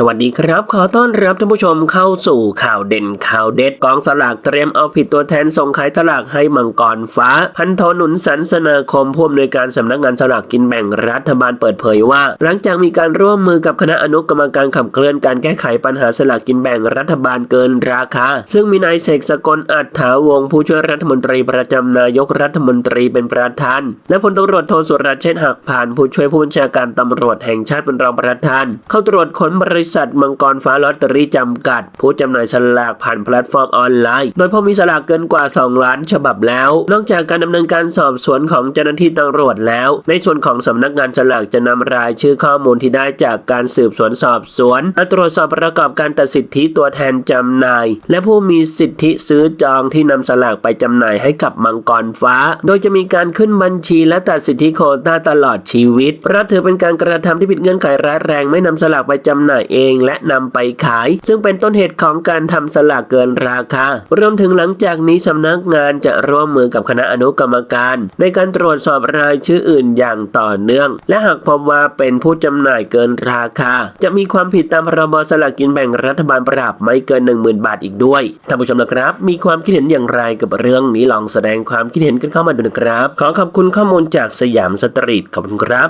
สวัสดีครับ ขอต้อนรับท่านผู้ชมเข้าสู่ข่าวเด่นข่าวเด็ดกองสลากเตรียมเอาผิดตัวแทนส่งขายสลากให้มังกรฟ้า พันโทหนุนสันสนาคมผู้อำนวยการสำนักงานสลากกินแบ่งรัฐบาลเปิดเผยว่า หลังจากมีการร่วมมือกับคณะอนุกรรมการขับเคลื่อนการแก้ไขปัญหาสลากกินแบ่งรัฐบาลเกินราคา ซึ่งมีนายเสกสกลอัฏฐาวงผู้ช่วยรัฐมนตรีประจำนายกรัฐมนตรีเป็นประธาน และพลตำรวจโทสุรเชษฐ์หักผ่านผู้ช่วยผู้บัญชาการตำรวจแห่งชาติเป็นรองประธาน เข้าตรวจค้นบริษัทมังกรฟ้าลอตเตอรี่จำกัด ผู้จำหน่ายสลากผ่านแพลตฟอร์มออนไลน์ โดยพบมีสลากเกินกว่า 2 ล้านฉบับแล้ว นอกจากการดำเนินการสอบสวนของเจ้าหน้าที่ตำรวจแล้ว ในส่วนของสำนักงานสลากจะนำรายชื่อข้อมูลที่ได้จากการสืบสวนสอบสวนมาตรวจสอบประกอบการตัดสิทธิตัวแทนจำหน่าย และผู้มีสิทธิซื้อจองที่นำสลากไปจำหน่ายให้กับมังกรฟ้า โดยจะมีการขึ้นบัญชีและตัดสิทธิโควต้าตลอดชีวิตราะถือเป็นการกระทำที่ผิดเงื่อนไขร้ายแรงไม่นำสลากไปจำหน่ายเองและนำไปขาย ซึ่งเป็นต้นเหตุของการทำสลากเกินราคา รวมถึงหลังจากนี้สำนักงานจะร่วมมือกับคณะอนุกรรมการ ในการตรวจสอบรายชื่ออื่นอย่างต่อเนื่อง และหากพบว่าเป็นผู้จำหน่ายเกินราคา จะมีความผิดตามพรบสลากกินแบ่งรัฐบาลปรับไม่เกิน 10,000 บาทอีกด้วยท่านผู้ชมนะครับ มีความคิดเห็นอย่างไรกับเรื่องนี้ลองแสดงความคิดเห็นกันเข้ามาดูนะครับ ขอขอบคุณข้อมูลจากสยามสตรีทขอบคุณครับ